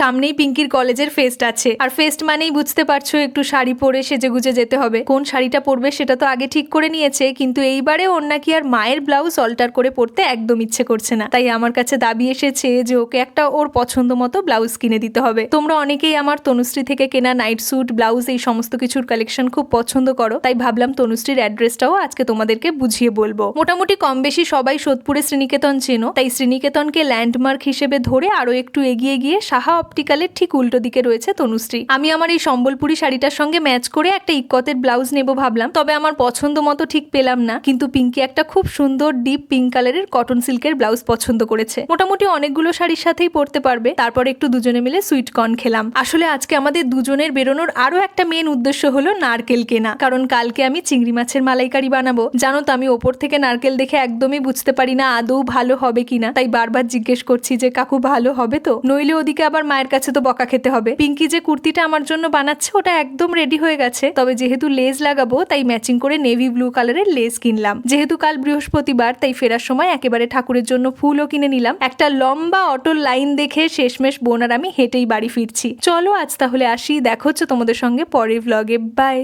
সামনেই পিঙ্কির কলেজের ফেস্ট আছে। আর ফেস্ট মানেই বুঝতে পারছ, একটু শাড়ি পরে সেজে গুজে যেতে হবে। কোন শাড়িটা পরবে সেটা তো আগে ঠিক করে নিয়েছে, কিন্তু এইবারে ওর নাকি আর মায়ের ব্লাউজ অল্টার করে পরতে একদম ইচ্ছে করছে না। তাই আমার কাছে দাবি এসেছে যে ওকে একটা ওর পছন্দ মতো ব্লাউজ কিনে দিতে হবে। তোমরা অনেকেই আমার তনুশ্রী থেকে কেনা নাইট স্যুট, ব্লাউজ, এই সমস্ত কিছুর কালেকশন খুব পছন্দ করো। তাই ভাবলাম তনুশ্রীর অ্যাড্রেসটাও আজকে তোমাদেরকে বুঝিয়ে বলব। মোটামুটি কম বেশি সবাই সোদপুরে শ্রীনিকেতন চেনো। তাই শ্রীনিকেতনকে ল্যান্ডমার্ক হিসেবে ধরে আরও একটু এগিয়ে গিয়ে সাহা অপটিক্যালের ঠিক উল্টো দিকে রয়েছে তনুশ্রী। আমি আমার এই সম্বলপুরি শাড়িটার সঙ্গে ম্যাচ করে একটা ইকতের ব্লাউজ নেব ভাবলাম, তবে আমার পছন্দ মতো ঠিক পেলাম না। কিন্তু পিঙ্কি একটা খুব সুন্দর, ডিপ পিঙ্ক কালারের কটন সিল্কের ব্লাউজ পছন্দ করেছে। মোটামুটি অনেকগুলো শাড়ির সাথেই পরতে পারবে। তারপর একটু দুজনে মিলে সুইট কর্ন খেলাম। আসলে আজকে আমাদের দুজনের বেরোনোর আরও একটা মেন উদ্দেশ্য হলো নারকেল কেনা। কারণ কালকে আমি চিংড়ি মাছের মালাইকারি বানাবো। জানো তো, আমি ওপর থেকে নারকেল দেখে একদমই বুঝতে পারি না আদৌ ভালো হবে কিনা। তাই বারবার জিজ্ঞেস করছি যে, কাকু, ভালো হবে তো? নইলে ওদিকে আবার মায়ের কাছে তো বকা খেতে হবে। পিঙ্কি যে কুর্তিটা আমার জন্য বানাচ্ছে, ওটা একদম রেডি হয়ে গেছে। তবে যেহেতু লেজ লাগাবো, তাই ম্যাচিং করে নেভি ব্লু কালারের লেস কিনলাম। যেহেতু কাল বৃহস্পতিবার, তাই ফেরার সময় একেবারে ঠাকুরের জন্য ফুলও কিনে নিলাম। একটা লম্বা অটোর লাইন দেখে শেষমেশ বোন আর আমি হেঁটেই বাড়ি ফিরছি। চলো আজ তাহলে আসি, দেখো হচ্ছে তোমাদের সঙ্গে পরের ভ্লগে বাই